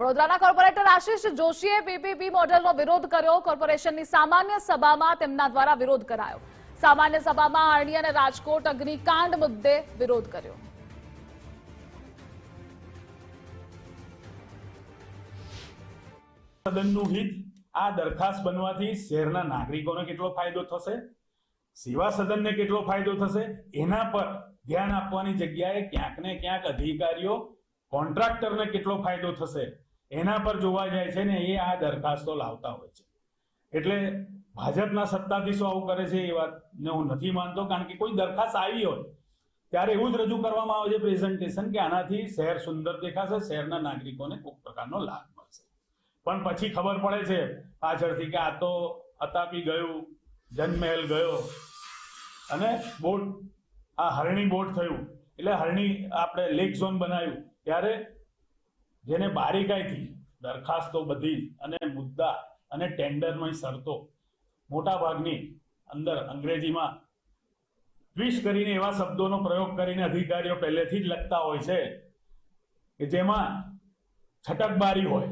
વડોદરાના કોર્પોરેટર આશિષ જોશીએ પીપીપી મોડેલનો વિરોધ કર્યો. કોર્પોરેશનની સામાન્ય સભામાં તેમના દ્વારા વિરોધ કરાયો. સામાન્ય સભામાં આરણી અને રાજકોટ અગ્નિકાંડ મુદ્દે વિરોધ કર્યો. સદનનું હિત આ દરખાસ્ત બનવાથી શહેરના નાગરિકોને કેટલો ફાયદો થશે? સેવા સદનને કેટલો ફાયદો થશે? એના પર ધ્યાન આપવાની જગ્યાએ ક્યાંક ને ક્યાંક અધિકારીઓ કોન્ટ્રાક્ટરને કેટલો ફાયદો થશે, એના પર જોવા જાય છે ને, એ આ દરખાસ્તો લાવતા હોય છે. એટલે ભાજપના સત્તાધીશો આવું કરે છે એ વાતને હું નથી માનતો, કારણ કે કોઈ દરખાસ્ત આવી હોય, ત્યારે એવું જ રજૂ કરવામાં આવે છે પ્રેઝન્ટેશન કે આનાથી શહેર સુંદર દેખાશે, શહેરના નાગરિકોને કોઈક પ્રકારનો લાભ મળશે. પણ પછી ખબર પડે છે પાછળથી કે આ તો અતાપી ગયું, જનમહેલ ગયો, અને બોટ, આ હરણી બોટ થયું. એટલે હરણી આપણે લેક ઝોન બનાવ્યું. ત્યારે જેને બારીકાઈથી દરખાસ્તો બધી અને મુદ્દા અને ટેન્ડરમાંય શરતો મોટા ભાગની અંદર અંગ્રેજીમાં ટ્વિસ્ટ કરીને એવા શબ્દોનો પ્રયોગ કરીને અધિકારીઓ પહેલેથી જ લખતા હોય છે કે જેમાં છટકબારી હોય